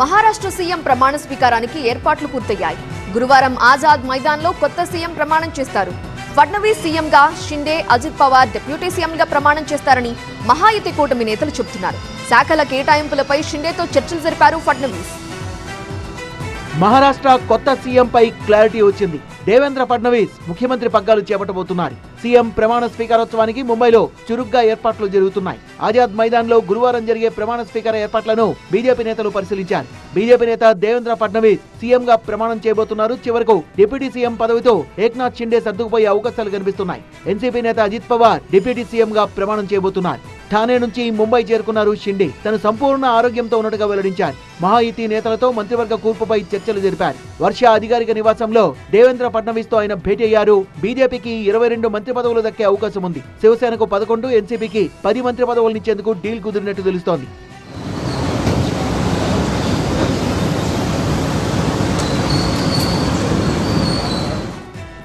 Maharashtra CM ప్రమాణ స్వీకారానికి ఏర్పాట్లు పూర్తయ్యాయి. గురువారం ఆజాద్ మైదాన్లో కొత్త సీఎం ప్రమాణం చేస్తారు. ఫడ్నవీస్ సీఎంగా షిండే అజిత్ పవార్ డిప్యూటీ సీఎంగా ప్రమాణం చేస్తారని మహాయుతి కూటమి నేతలు చెబుతున్నారు. శాఖల కేటాయింపులపై షిండేతో చర్చలు జరిపారు ఫడ్నవీస్. మహారాష్ట్ర కొత్త సీఎంపై క్లారిటీ వచ్చింది. దేవేంద్ర ఫడ్నవీస్ ముఖ్యమంత్రి పగ్గాలు చేపట్టబోతున్నారు. సీఎం ప్రమాణ స్వీకారోత్సవానికి ముంబైలో చురుగ్గా ఏర్పాట్లు జరుగుతున్నాయి. ఆజాద్ మైదాన్లో గురువారం జరిగే ప్రమాణ స్వీకార ఏర్పాట్లను బీజేపీ నేతలు పరిశీలించారు. బీజేపీ నేత దేవేంద్ర ఫడ్నవీస్ సీఎం గా ప్రమాణం చేయబోతున్నారు. చివరకు డిప్యూటీ సీఎం పదవితో ఏక్నాథ్ షిండే సర్దుకుపోయే అవకాశాలు కనిపిస్తున్నాయి. ఎన్సీపీ నేత అజిత్ పవార్ డిప్యూటీ సీఎం గా ప్రమాణం చేయబోతున్నారు. ఠానే నుంచి ముంబై చేరుకున్నారు షిండే. తను సంపూర్ణ ఆరోగ్యంతో ఉన్నట్టుగా వెల్లడించారు. మహాయితీ నేతలతో మంత్రివర్గ కూర్పుపై చర్చలు జరిపారు. వర్ష అధికారిక నివాసంలో దేవేంద్ర ఫడ్నవీస్తో ఆయన భేటీ అయ్యారు. బీజేపీకి ఇరవై రెండు మంత్రి పదవులు దక్కే అవకాశం ఉంది. శివసేనకు పదకొండు ఎన్సీపీకి పది మంత్రి పదవులనిచ్చేందుకు డీల్ కుదిరినట్టు తెలుస్తోంది.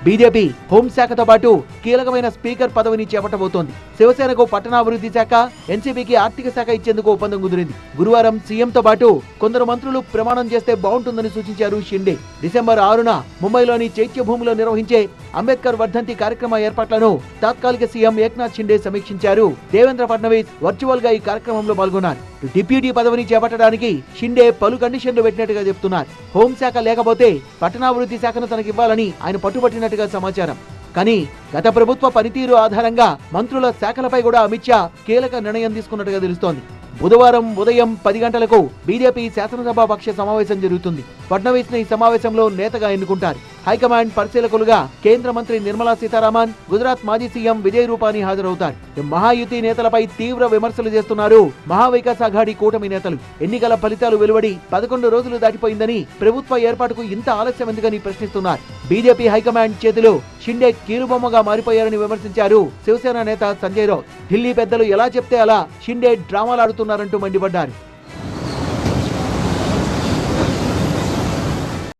బీజేపీ హోంశాఖతో పాటు కీలకమైన స్పీకర్ పదవిని చేపట్టబోతోంది. శివసేనకు పట్టణాభివృద్ధి శాఖ ఎన్సీపీకి ఆర్థిక శాఖ ఇచ్చేందుకు ఒప్పందం కుదిరింది. గురువారం సీఎంతో పాటు కొందరు మంత్రులు ప్రమాణం చేస్తే బాగుంటుందని సూచించారు షిండే. డిసెంబర్ ఆరున ముంబైలోని చైత్యభూమిలో నిర్వహించే అంబేద్కర్ వర్ధంతి కార్యక్రమ ఏర్పాట్లను తాత్కాలిక సీఎం ఏక్నాథ్ షిండే సమీక్షించారు. దేవేంద్ర ఫడ్నవీస్ వర్చువల్గా ఈ కార్యక్రమంలో పాల్గొన్నారు. డిప్యూటీ పదవిని చేపట్టడానికి షిండే పలు కండిషన్లు పెట్టినట్టుగా చెప్తున్నారు. హోంశాఖ లేకపోతే పట్టణాభివృద్ధి శాఖను తనకి ఇవ్వాలని ఆయన పట్టుబట్టినట్టుగా సమాచారం. కానీ గత ప్రభుత్వ పనితీరు ఆధారంగా మంత్రుల శాఖలపై కూడా అమిత్ షా కీలక నిర్ణయం తీసుకున్నట్టుగా తెలుస్తోంది. బుధవారం ఉదయం పది గంటలకు బీజేపీ శాసనసభ పక్ష సమావేశం జరుగుతుంది. ఫడ్నవీస్ని ఈ సమావేశంలో నేతగా ఎన్నుకుంటారు. హైకమాండ్ పరిశీలకులుగా కేంద్ర మంత్రి నిర్మలా సీతారామన్ గుజరాత్ మాజీ సీఎం విజయ్ రూపానీ హాజరవుతారు. మహాయుతి నేతలపై తీవ్ర విమర్శలు చేస్తున్నారు మహావికాస్ అఘాడి కూటమి నేతలు. ఎన్నికల ఫలితాలు వెలువడి పదకొండు రోజులు దాటిపోయిందని ప్రభుత్వ ఏర్పాటుకు ఇంత ఆలస్యం ఎందుకని ప్రశ్నిస్తున్నారు. బీజేపీ హైకమాండ్ చేతిలో షిండే కీలుబొమ్మగా మారిపోయారని విమర్శించారు శివసేన నేత సంజయ్ రావు ఢిల్లీ పెద్దలు ఎలా చెప్తే అలా షిండే డ్రామాలాడుతున్నారంటూ మండిపడ్డారు.